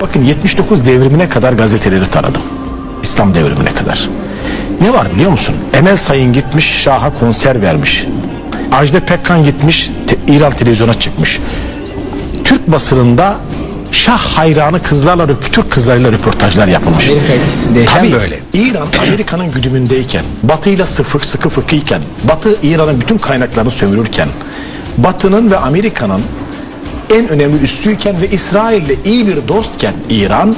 Bakın 79 devrimine kadar gazeteleri taradım. İslam devrimine kadar. Ne var biliyor musun? Emel Sayın gitmiş Şah'a konser vermiş. Ajda Pekkan gitmiş te- İran televizyona çıkmış. Türk basınında Şah hayranı kızlarla Türk kızlarıyla röportajlar yapılmış. Tabii, böyle. İran Amerika'nın güdümündeyken, Batı ile sıfır sıkı fıkıyken, Batı İran'ın bütün kaynaklarını sömürürken, Batı'nın ve Amerika'nın en önemli üssüyken ve İsrail'le iyi bir dostken İran,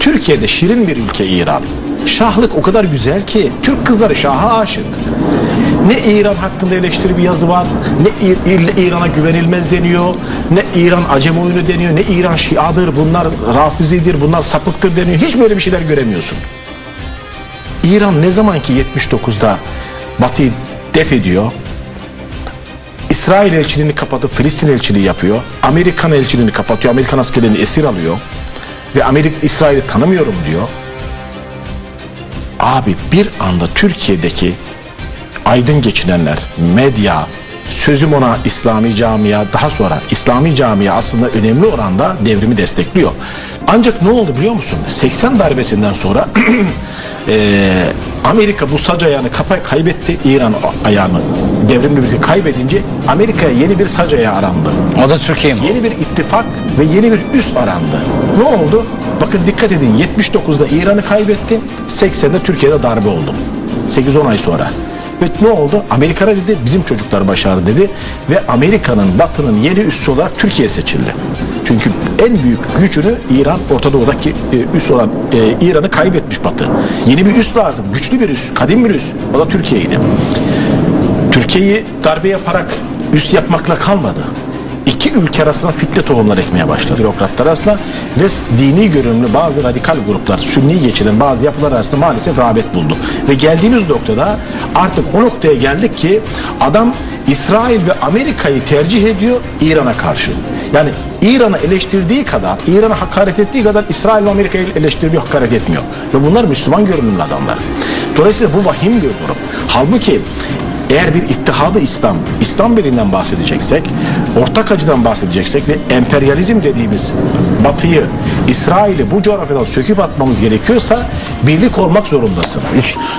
Türkiye'de şirin bir ülke İran. Şahlık o kadar güzel ki Türk kızları Şah'a aşık. Ne İran hakkında eleştiri bir yazı var, ne İran'a güvenilmez deniyor, ne İran acem oyunu deniyor, ne İran Şiadır, bunlar Rafizidir, bunlar sapıktır deniyor. Hiç böyle bir şeyler göremiyorsun. İran ne zaman ki 79'da Batı'yı def ediyor, İsrail elçiliğini kapatıp Filistin elçiliği yapıyor. Amerikan elçiliğini kapatıyor. Amerikan askerlerini esir alıyor. Ve Amerika İsrail'i tanımıyorum diyor. Abi bir anda Türkiye'deki aydın geçinenler, medya, sözüm ona İslami camia, daha sonra İslami camia aslında önemli oranda devrimi destekliyor. Ancak ne oldu biliyor musun? 80 darbesinden sonra eee, Amerika bu sac ayağını kaybetti. İran ayağını devrimle birlikte kaybedince Amerika'ya yeni bir sac ayağı arandı. o da Türkiye mi? Yeni bir ittifak ve yeni bir üs arandı. Ne oldu? Bakın dikkat edin 79'da İran'ı kaybetti. 80'de Türkiye'de darbe oldu. 8-10 ay sonra. Ve ne oldu? Amerika dedi bizim çocuklar başardı dedi. Ve Amerika'nın batının yeni üssü olarak Türkiye seçildi. Çünkü en büyük gücünü İran Orta Doğu'daki e, üs olan e, İran'ı kaybetmiş batı. Yeni bir üs lazım. Güçlü bir üs. Kadim bir üs. O da Türkiye'ydi. Türkiye'yi darbe yaparak üst yapmakla kalmadı. İki ülke arasında fitne tohumları ekmeye başladı bürokratlar arasında ve dini görünümlü bazı radikal gruplar, sünni geçiren bazı yapılar arasında maalesef rağbet buldu. Ve geldiğimiz noktada artık o noktaya geldik ki adam İsrail ve Amerika'yı tercih ediyor İran'a karşı. Yani İran'ı eleştirdiği kadar, İran'a hakaret ettiği kadar İsrail ve Amerika'yı eleştiriyor, hakaret etmiyor. Ve bunlar Müslüman görünümlü adamlar. Dolayısıyla bu vahim bir durum. Halbuki eğer bir ittihadı İslam, İslam birliğinden bahsedeceksek, ortak acıdan bahsedeceksek ve emperyalizm dediğimiz batıyı, İsrail'i bu coğrafyadan söküp atmamız gerekiyorsa birlik olmak zorundasın.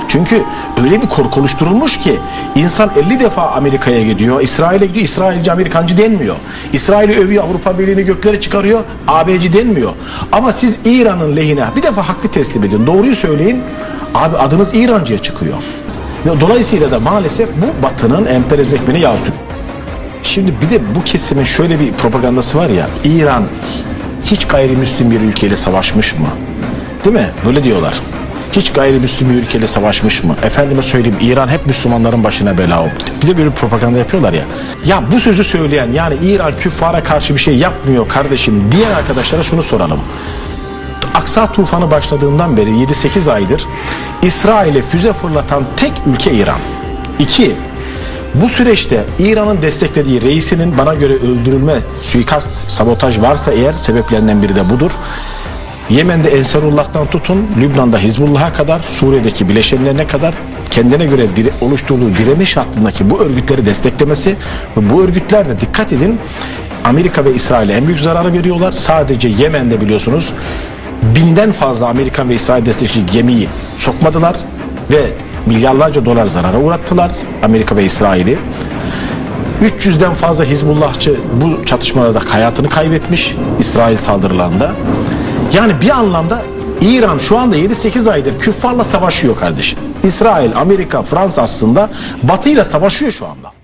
Çünkü öyle bir korku oluşturulmuş ki insan 50 defa Amerika'ya gidiyor, İsrail'e gidiyor, İsrailci Amerikancı denmiyor. İsrail'i övüyor, Avrupa Birliği'ni göklere çıkarıyor, AB'ci denmiyor. Ama siz İran'ın lehine bir defa hakkı teslim edin, doğruyu söyleyin, abi adınız İrancıya çıkıyor. Ve dolayısıyla da maalesef bu batının emperyalizm ekmeğine yağ. Şimdi bir de bu kesimin şöyle bir propagandası var ya İran hiç gayrimüslim bir ülkeyle savaşmış mı? Değil mi? Böyle diyorlar. Hiç gayrimüslim bir ülkeyle savaşmış mı? Efendime söyleyeyim İran hep Müslümanların başına bela oldu. Bir de böyle propaganda yapıyorlar ya. Ya bu sözü söyleyen yani İran küffara karşı bir şey yapmıyor kardeşim diğer arkadaşlara şunu soralım. Aksa tufanı başladığından beri 7-8 aydır İsrail'e füze fırlatan tek ülke İran. İki, bu süreçte İran'ın desteklediği reisinin bana göre öldürülme, suikast, sabotaj varsa eğer sebeplerinden biri de budur. Yemen'de Ensarullah'tan tutun, Lübnan'da Hizbullah'a kadar, Suriye'deki bileşenlerine kadar kendine göre dire, oluşturduğu direniş hattındaki bu örgütleri desteklemesi ve bu örgütler de dikkat edin Amerika ve İsrail'e en büyük zararı veriyorlar. Sadece Yemen'de biliyorsunuz binden fazla Amerikan ve İsrail destekçi gemiyi sokmadılar ve milyarlarca dolar zarara uğrattılar Amerika ve İsrail'i. 300'den fazla Hizbullahçı bu çatışmalarda hayatını kaybetmiş İsrail saldırılarında. Yani bir anlamda İran şu anda 7-8 aydır küffarla savaşıyor kardeşim. İsrail, Amerika, Fransa aslında Batı ile savaşıyor şu anda.